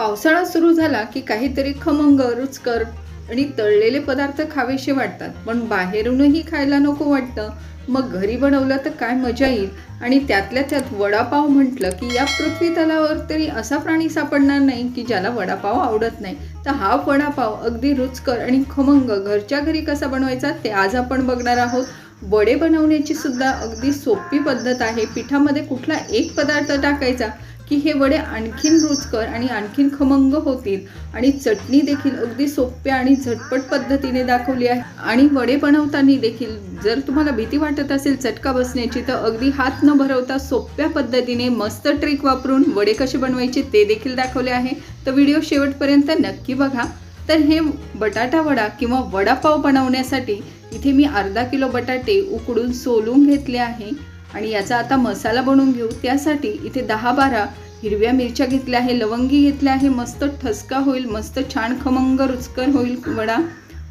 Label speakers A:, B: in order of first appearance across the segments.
A: पावसाळा सुरू झाला की काहीतरी खमंग रुचकर आणि तळलेले पदार्थ खावेसे वाटतात. पण बाहेरूनही खायला नको वाटतं. मग घरी बनवलं तर काय मजा येईल? आणि त्यातल्या त्यात वडापाव म्हटलं की या पृथ्वी तलावर तरी असा प्राणी सापडणार नाही की ज्याला वडापाव आवडत नाही. तर हा वडापाव अगदी रुचकर आणि खमंग घरच्या घरी कसा बनवायचा ते आज आपण बघणार आहोत. वडे बनवण्याची सुद्धा अगदी सोपी पद्धत आहे. पिठामध्ये कुठला एक पदार्थ टाकायचा? की हे वडे आणखीन रुचकर आणि आणखीन खमंग होतील. आणि चटणी देखील अगदी सोप्या आणि झटपट पद्धतीने दाखवली आहे. आणि वडे बनवताना देखील जर तुम्हाला भीती वाटत असेल चटका बसण्याची तर अगदी हात न भरवता सोप्या पद्धतीने मस्त ट्रिक वापरून वडे कसे बनवायचे ते देखील दाखवले आहे. तर व्हिडिओ शेवटपर्यंत नक्की बघा. तर हे बटाटा वडा किंवा वडापाव बनवण्यासाठी इथे मी अर्धा किलो बटाटे उकडून सोलून घेतले आहे. आणि याचा आता मसाला बनवून घेऊ. त्यासाठी इथे दहा बारा हिरव्या मिरच्या घेतल्या आहे लवंगी घेतल्या आहे मस्त ठसका होईल मस्त छान खमंग रुचकर होईल वडा.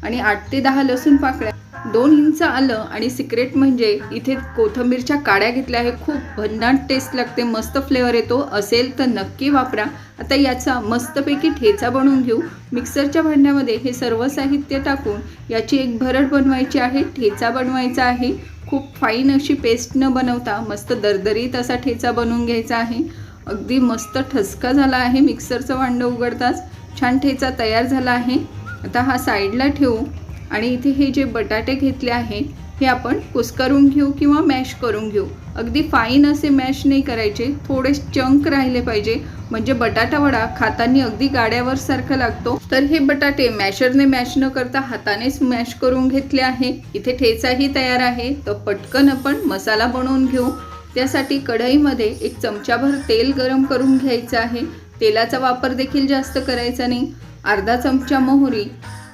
A: आणि आठ ते दहा लसूण पाकळ्या. दोन इंच आलं आणि सिक्रेट म्हणजे इथे कोथंबीरच्या काड्या घेतल्या आहे खूप भन्नाट टेस्ट लागते मस्त फ्लेवर येतो. असेल तर नक्की वापरा. आता याचा मस्तपैकी ठेचा बनवून घेऊ. मिक्सरच्या भांड्यामध्ये हे सर्व साहित्य टाकून याची एक भरड बनवायची आहे ठेचा बनवायचा आहे. खूप फाईन अशी पेस्ट न बनवता मस्त दरदरीत असा ठेचा बनवून घ्यायचा आहे. अगदी मस्त ठसका झाला आहे. मिक्सरचं भांडं उघडताच छान ठेचा तयार झाला आहे. आता हा साईडला ठेवू. आणि इथे हे जे बटाटे घेतले आहे हे आपण कुस्करून घेऊ किंवा मॅश करून घेऊ. अगदी फाईन असे मॅश नाही करायचे. थोडे चंक राहिले पाहिजे. म्हणजे बटाटा वडा खाताना अगदी गाड्यावर सारखा लागतो. तर हे बटाटे मॅशरने मॅश न करता हातानेच मॅश करून घेतले आहे. इथे ठेचाही तयार आहे. तर पटकन आपण मसाला बनवून घेऊ. त्यासाठी कढईमध्ये एक चमचाभर तेल गरम करून घ्यायचं आहे. तेलाचा वापर देखील जास्त करायचा नाही. अर्धा चमचा मोहरी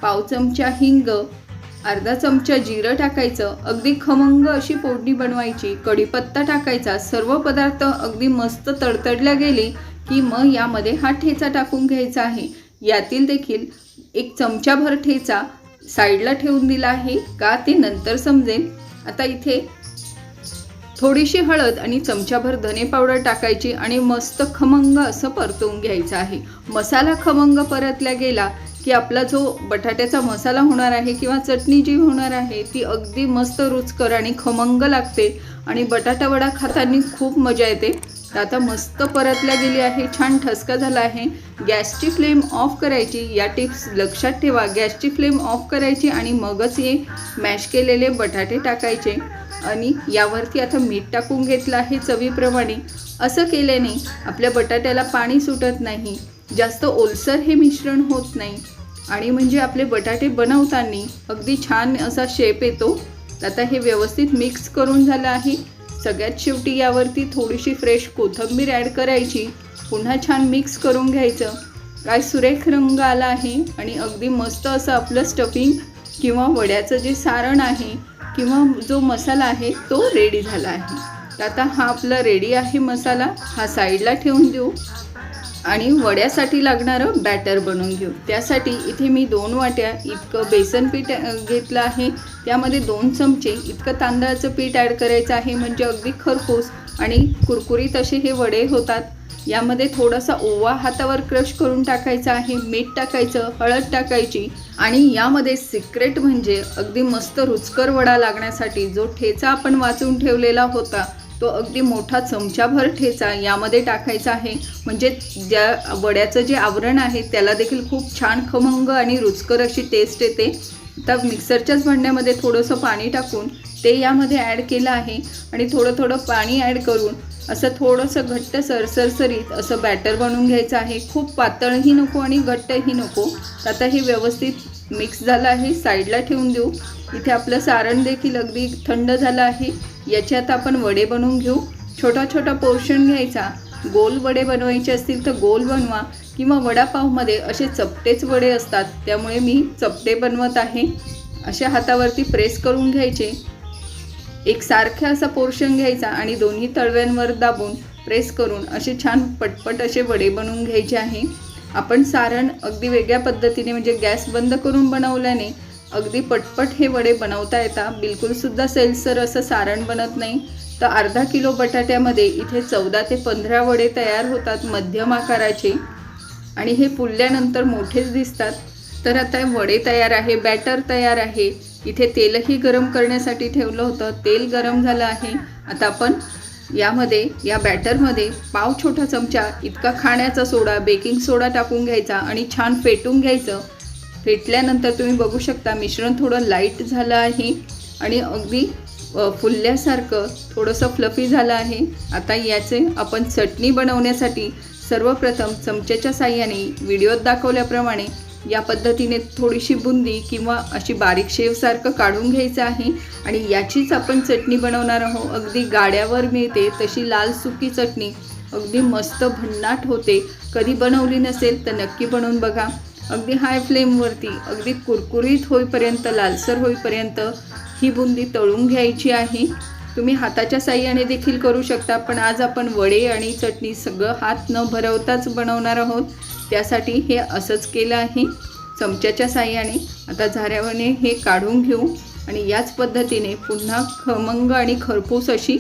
A: पाव चमचा हिंग अर्धा चमचा जिरं टाकायचं अगदी खमंग अशी फोडणी बनवायची कढीपत्ता टाकायचा सर्व पदार्थ अगदी मस्त तडतडल्या गेले की मग यामध्ये हा ठेचा टाकून घ्यायचा आहे. यातील देखील एक चमचाभर ठेचा साईडला ठेवून दिला आहे का ते नंतर समजेल आता इथे थोडीशी हळद आणि चमचाभर धने पावडर टाकायची आणि मस्त खमंग असं परतवून घ्यायचं आहे. मसाला खमंग परतला गेला की आपला जो बटाट्याचा मसाला होणार आहे किंवा चटणी जी होणार आहे ती अगदी मस्त रुचकर आणि खमंग लागते आणि बटाटा वडा खाताना खूप मजा येते. तर आता मस्त परतल्या गेली आहे. छान ठसका झाला आहे. गॅसची फ्लेम ऑफ करायची. या टिप्स लक्षात ठेवा. गॅसची फ्लेम ऑफ करायची आणि मगच हे मॅश केलेले बटाटे टाकायचे. आणि यावरती आता मीठ टाकून घेतलं आहे चवीप्रमाणे. असं केल्याने आपल्या बटाट्याला पाणी सुटत नाही. जास्त ओलसर हे मिश्रण होत नाही. आणि म्हणजे आपले बटाटे बनवताना अगदी छान असा शेप येतो. आता हे व्यवस्थित मिक्स करून झालं आहे. सगळ्यात शेवटी यावरती थोडीशी फ्रेश कोथंबीर ॲड करायची. पुन्हा छान मिक्स करून घ्यायचं. काय सुरेख रंग आला आहे आणि अगदी मस्त असं आपलं स्टफिंग किंवा वड्याचं जे सारण आहे किंवा जो मसाला आहे तो रेडी झाला आहे. तर आता हा आपला रेडी आहे मसाला. हा साईडला ठेवून देऊ. आणि वड्यासाठी लागणारं बॅटर बनवून घेऊ. त्यासाठी इथे मी दोन वाट्या इतकं बेसन पीठ घेतलं आहे. त्यामध्ये दोन चमचे इतकं तांदळाचं पीठ ॲड करायचं आहे म्हणजे अगदी खरपूस आणि कुरकुरीत असे हे वडे होतात. यामध्ये थोडासा ओवा हातावर क्रश करून टाकायचा आहे मीठ टाकायचं हळद टाकायची आणि यामध्ये सिक्रेट म्हणजे अगदी मस्त रुचकर वडा लागण्यासाठी जो ठेचा आपण वाचून ठेवलेला होता तो अगदी मोठा चमचाभर ठेचा यामध्ये टाकायचा आहे. म्हणजे ज्या वड्याचं जे आवरण आहे त्याला देखील खूप छान खमंग आणि रुचकर अशी टेस्ट येते. तर मिक्सरच्याच भांड्यामध्ये थोडंसं पाणी टाकून ते यामध्ये ॲड केलं आहे. आणि थोडं थोडं पाणी ॲड करून असं थोडंसं घट्ट सरसरसरीत असं बॅटर बनवून घ्यायचं आहे. खूप पातळही नको आणि घट्टही नको. आता हे व्यवस्थित मिक्स झालं आहे साईडला ठेवून देऊ. इथे आपलं सारण देखील अगदी थंड झालं आहे. याच्यात आपण वडे बनवून घेऊ. छोटा छोटा पोर्शन घ्यायचा. गोल वडे बनवायचे असतील तर गोल बनवा किंवा वडापावमध्ये असे चपटेच वडे असतात. त्यामुळे मी चपटे बनवत आहे. अशा हातावरती प्रेस करून घ्यायचे. एक सारखा असा पोर्शन घ्यायचा आणि दोन्ही तळव्यांवर दाबून प्रेस करून असे छान पटपट असे वडे बनवून घ्यायचे आहे. आपण सारण अगदी वेगळ्या पद्धतीने म्हणजे गॅस बंद करून बनवल्याने अगदी पटपट हे वडे बनवता येतात. बिलकुलसुद्धा सेल्सर असं सारण बनत नाही. तर अर्धा किलो बटाट्यामध्ये इथे चौदा ते पंधरा वडे तयार होतात मध्यम आकाराचे. आणि हे फुलल्यानंतर मोठेच दिसतात. तर आता वडे तयार आहे बॅटर तयार आहे. इथे तेलही गरम करण्यासाठी ठेवलं होतं. तेल गरम झालं आहे. आता आपण यामध्ये या बॅटरमध्ये पाव छोटा चमचा इतका खाण्याचा सोडा बेकिंग सोडा टाकून घ्यायचा आणि छान फेटून घ्यायचं. फेटल्यानंतर तुम्ही बघू शकता मिश्रण थोडं लाइट झालं आहे आणि अगदी फुलल्यासारखं थोडंसं फ्लफी झालं आहे. आता याचे आपण चटणी बनवण्यासाठी सर्वप्रथम चमच्याच्या साह्याने व्हिडिओत दाखवल्याप्रमाणे या पद्धतीने थोडीशी बुंदी किंवा अशी बारीक शेवसारखं काढून घ्यायचं आहे. आणि याचीच आपण चटणी बनवणार आहोत. अगदी गाड्यावर मिळते तशी लाल सुकी चटणी. अगदी मस्त भन्नाट होते. कधी बनवली नसेल तर नक्की बनवून बघा. अगदी हाय फ्लेमवरती अगदी कुरकुरीत होईपर्यंत लालसर होईपर्यंत ही बुंदी तळून घ्यायची आहे. तुम्ही हाताच्या साह्याने देखील करू शकता पण आज आपण वडे आणि चटणी सगळं हात न भरवताच बनवणार आहोत. त्यासाठी हे असंच केलं आहे. चमच्याच्या साह्याने आता झाऱ्यावरने हे काढून घेऊ आणि याच पद्धतीने पुन्हा खमंग आणि खरपूस अशी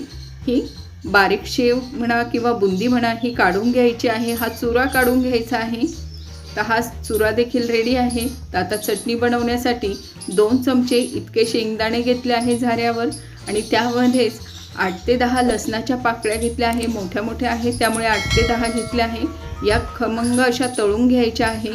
A: ही बारीक शेव म्हणा किंवा बुंदी म्हणा ही काढून घ्यायची आहे. हा चुरा काढून घ्यायचा आहे. तर हा चुरा देखील रेडी आहे. तर आता चटणी बनवण्यासाठी दोन चमचे इतके शेंगदाणे घेतले आहे झाऱ्यावर आणि त्यामध्येच आठ ते दहा लसणाच्या पाकळ्या घेतल्या आहे मोठ्या मोठ्या आहेत त्यामुळे आठ ते दहा घेतल्या आहे. या खमंग अशा तळून घ्यायच्या आहे.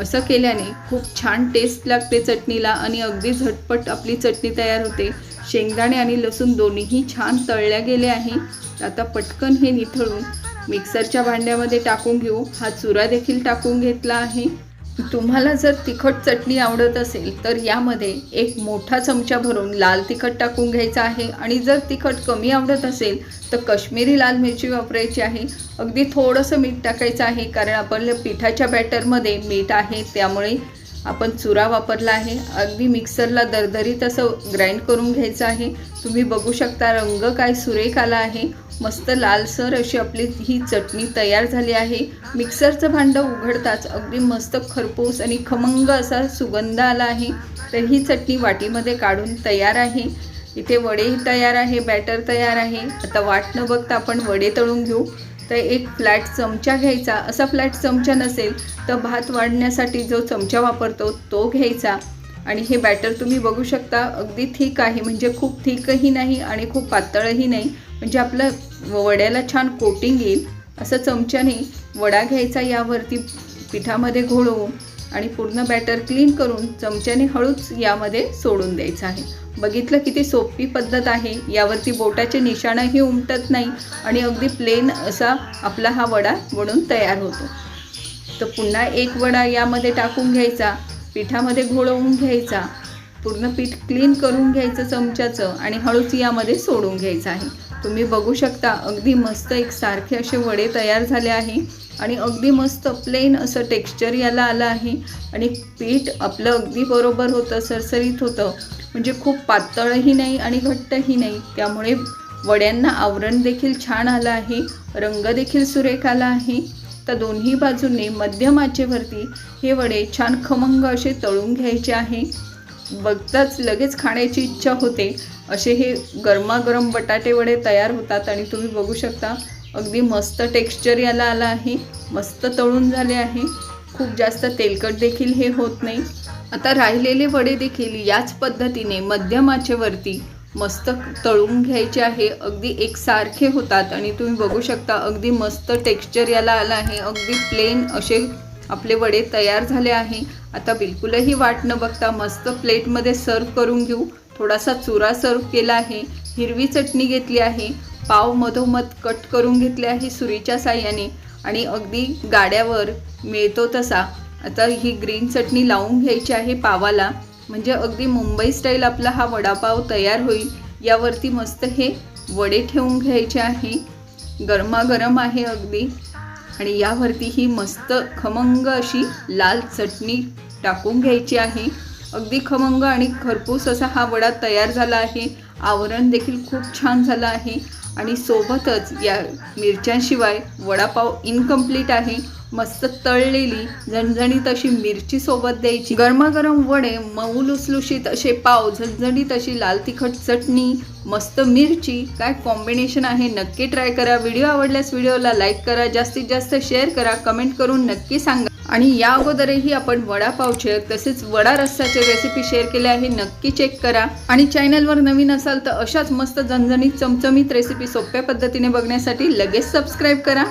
A: असं केल्याने खूप छान टेस्ट लागते चटणीला आणि अगदी झटपट आपली चटणी तयार होते. शेंगदाणे आणि लसूण दोन्हीही छान तळल्या गेले आहे. आता पटकन हे निथळून मिक्सरच्या भांड्यामध्ये टाकून घेऊ. हा चुरा देखील टाकून घेतला आहे. तुम्हाला जर तिखट चटणी आवडत असेल तर यामध्ये एक मोठा चमचा भरून लाल तिखट टाकून घ्यायचा आहे. आणि जर तिखट कमी आवडत असेल तर कश्मीरी लाल मिरची वापरायची आहे. अगदी थोडंसं मीठ टाकायचं आहे कारण आपण पिठाच्या बॅटरमध्ये मीठ आहे त्यामुळे आपण चुरा वापरला आहे. अगदी मिक्सरला दरदरीत असं ग्राइंड करून घ्यायचं आहे. तुम्ही बघू शकता रंग काय सुरेख आला आहे. मस्त लालसर अशी आपली ही चटणी तयार झाली आहे. मिक्सरचं भांडं उघडताच अगदी मस्त खरपूस आणि खमंग असा सुगंध आला आहे. तर ही चटणी वाटीमध्ये काढून तयार आहे. इथे वडेही तयार आहे बॅटर तयार आहे. आता वाट न बघता आपण वडे तळून घेऊ. तर एक फ्लॅट चमचा घ्यायचा. असा फ्लॅट चमचा नसेल तर भात वाढण्यासाठी जो चमचा वापरतो तो घ्यायचा. आणि हे बॅटर तुम्ही बघू शकता अगदी थिक आहे. म्हणजे खूप थिकही नाही आणि खूप पातळही नाही. म्हणजे आपलं वड्याला छान कोटिंग येईल असं चमच्याने वडा घ्यायचा यावरती पिठामध्ये घोळवून आणि पूर्ण बॅटर क्लीन करून चमच्याने हळूच यामध्ये सोडून द्यायचं आहे. बघितलं किती सोपी पद्धत आहे. यावरती बोटाचे निशाणंही उमटत नाही आणि अगदी प्लेन असा आपला हा वडा बनून तयार होतो. तर पुन्हा एक वडा यामध्ये टाकून घ्यायचा पिठामध्ये घोळवून घ्यायचा पूर्ण पीठ क्लीन करून घ्यायचं चमच्याचं आणि हळूच यामध्ये सोडून घ्यायचं आहे. तुम्ही बघू शकता अगदी मस्त एक सारखे असे वडे तयार झाले आहे. आणि अगदी मस्त प्लेन असं टेक्स्चर याला आलं आहे. आणि पीठ आपलं अगदी बरोबर होतं सरसरीत होतं. म्हणजे खूप पातळही नाही आणि घट्टही नाही. त्यामुळे वड्यांना आवरण देखील छान आलं आहे. रंग देखील सुरेख आला आहे. तर दोन्ही बाजूंनी मध्यम आचेवरती हे वडे छान खमंग असे तळून घ्यायचे आहे. बघताच लगेच खाण्याची इच्छा होते. असे हे गरमागरम बटाटे वडे तयार होतात आणि तुम्ही बघू शकता अगदी मस्त टेक्स्चर याला आला आहे मस्त तळून झाले आहे. खूप जास्त तेलकट देखील हे होत नाही. आता राहिलेले वडे देखील याच पद्धतीने मध्यम आचेवरती मस्त तळून घ्यायचे आहे. अगदी एकसारखे होतात आणि तुम्ही बघू शकता अगदी मस्त टेक्स्चर याला आलं आहे. अगदी प्लेन असे आपले वडे तयार झाले आहे. आता बिलकुलही वाट न बघता मस्त प्लेटमध्ये सर्व करून घेऊ. थोडासा चुरा सर्व केला आहे. हिरवी चटणी घेतली आहे. पाव मधोमध कट करून घेतले आहे सुरीच्या साह्याने. आणि अगदी गाड्यावर मिळतो तसा. आता ही ग्रीन चटणी लावून घ्यायची आहे पावाला. म्हणजे अगदी मुंबई स्टाईल आपला हा वडापाव तयार होईल. यावरती मस्त हे वडे ठेवून घ्यायचे आहे. गरमागरम आहे अगदी. आणि यावरती ही मस्त खमंग अशी लाल चटणी टाकून घ्यायची आहे. अगदी खमंग आणि खरपूस असा हा वडा तयार झाला आहे. आवरण देखील खूप छान झालं आहे. आणि सोबतच या मिरच्यांशिवाय वडापाव इनकम्प्लीट आहे. मस्त तळलेली झणझणीत अशी मिरची सोबत द्यायची. गरमागरम वडे मऊ लुसलुशीत असे पाव झणझणीत अशी लाल तिखट चटणी मस्त मिरची. काय कॉम्बिनेशन आहे नक्की ट्राय करा. व्हिडिओ आवडल्यास व्हिडिओला लाईक करा. जास्तीत जास्त शेअर करा. कमेंट करून नक्की सांगा. आणि या अगोदरही आपण वडापावचे तसेच वडा रस्साचे रेसिपी शेअर केले आहे. नक्की चेक करा. आणि चॅनलवर नवीन असाल तर अशाच मस्त झणझणीत चमचमीत रेसिपी सोप्या पद्धतीने बघण्यासाठी लगेच सबस्क्राईब करा.